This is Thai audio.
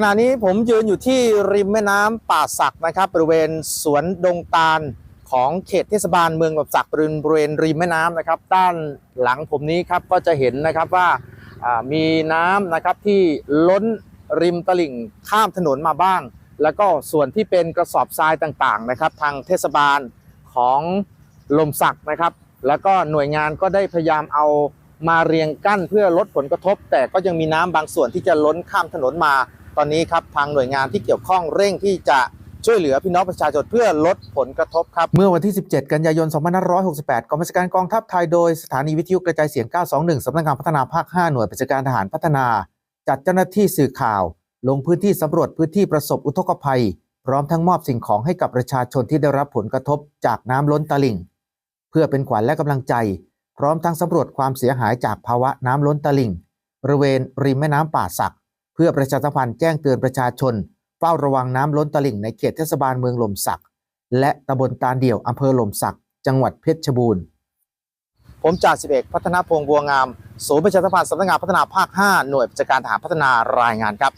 ขณะนี้ผมยืนอยู่ที่ริมแม่น้ำป่าสักนะครับ บริเวณสวนดงตาลของเขตเทศบาลเมืองแบบสักบริเวณบริเวณริมแม่น้ำนะครับ ด้านหลังผมนี้ครับก็จะเห็นนะครับว่าอ่ามีน้ำนะครับที่ล้นริมตลิ่งข้ามถนนมาบ้าง แล้วก็ส่วนที่เป็นกระสอบทรายต่างๆนะครับ ทางเทศบาลของลมสักนะครับ แล้วก็หน่วยงานก็ได้พยายามเอามาเรียงกั้นเพื่อลดผลกระทบ แต่ก็ยังมีน้ำบางส่วนที่จะล้นข้ามถนนมา ตอนนี้ครับทางหน่วยงานที่เกี่ยวข้องเร่งที่จะช่วยเหลือพี่น้องประชาชนเพื่อลดผลกระทบครับ เมื่อวันที่ 17 กันยายน 2568 กองบัญชาการกองทัพไทยโดยสถานีวิทยุกระจายเสียง 921 สำนักงานพัฒนาภาค 5 หน่วยปฏิบัติการทหารพัฒนา จัดเจ้าหน้าที่สื่อข่าว ลงพื้นที่สำรวจพื้นที่ประสบอุทกภัย พร้อมทั้งมอบสิ่งของให้กับประชาชนที่ได้รับผลกระทบจากน้ำล้นตลิ่ง เพื่อเป็นขวัญและกำลังใจ พร้อมทั้งสำรวจความเสียหายจากภาวะน้ำล้นตลิ่งบริเวณริมแม่น้ำป่าสัก พื่อประชาสัมพันธ์แจ้งเตือนประชาชน เฝ้าระวังน้ำล้นตลิ่งในเขตเทศบาลเมืองหล่มสัก และตำบลตาลเดี่ยวอำเภอหล่มสัก จังหวัดเพชรบูรณ์ ผมจ่าสิบเอกพัฒนาพงษ์บัวงาม ศูนย์ประชาสัมพันธ์สำนักงานพัฒนาภาค 5 หน่วยประชาการทหารพัฒนารายงานครับ